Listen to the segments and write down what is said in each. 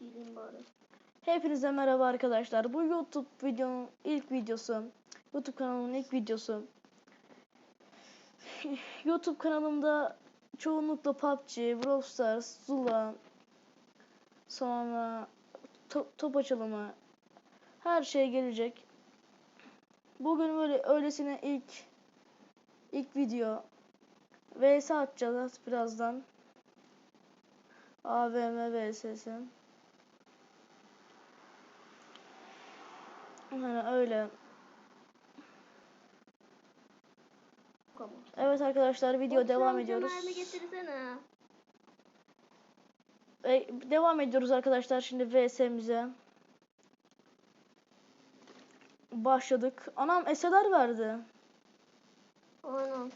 geleyim bari. Hepinize merhaba arkadaşlar. Bu YouTube videonun ilk videosu. YouTube kanalımın ilk videosu. YouTube kanalımda çoğunlukla PUBG, Brawl Stars, Zula, sonra to- top açılımı her şey gelecek. Bugün böyle öylesine ilk ilk video vs atacağız birazdan. AVM vs'si. Yani öyle. Evet arkadaşlar video devam ediyoruz. E, devam ediyoruz arkadaşlar şimdi VS'mize. Başladık. Anam eseler verdi. Aynen.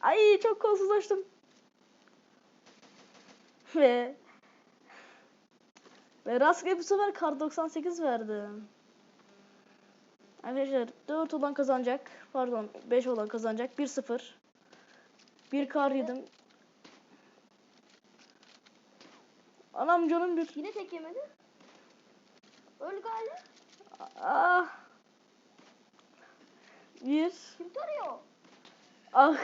Ay çok kolsuzlaştım. Ve ve rastgele bu sefer kar 98 verdi. Arkadaşlar 4 olan kazanacak. Pardon 5 olan kazanacak. 1-0. Bir kar yedim. Anam canım bir. Yine tek yemedi. Öl galiba. Ah. Bir. Kim tarıyor? Ah.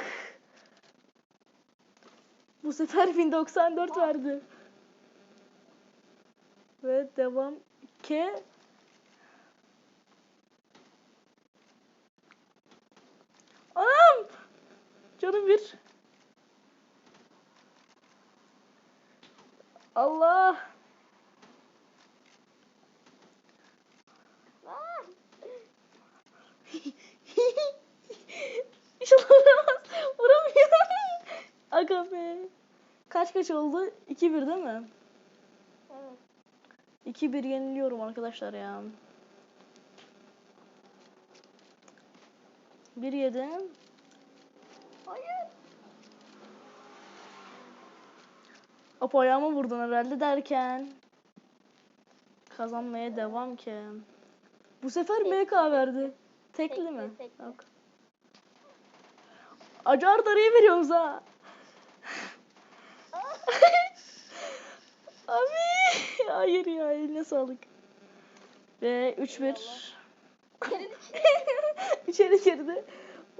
Bu sefer 1094 verdi. Devam. K. Anam! Canım bir. Allah! İnşallah vuramaz. Vuramıyor. Aga be. Kaç kaç oldu? 2-1 değil mi? Evet. 2-1 yeniliyorum arkadaşlar ya. 1 yedim. Hayır. Apo ayağıma vurdun herhalde derken. Kazanmaya devam ki. Bu sefer MK verdi. Tekli Tekli, mi? tekli. Yok. Acar darıyı veriyoruz ha. Abi. Hayır ya eline sağlık. Ve 3-1. Gelin İçeri girdi.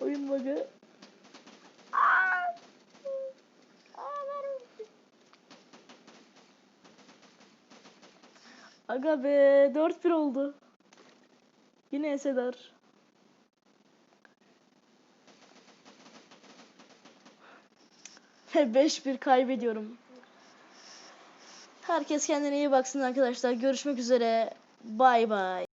Oyun bug'ı. Aga be 4-1 oldu. Yine Esedar. Ve 5-1 kaybediyorum. Herkes kendine iyi baksın arkadaşlar. Görüşmek üzere. Bay bay.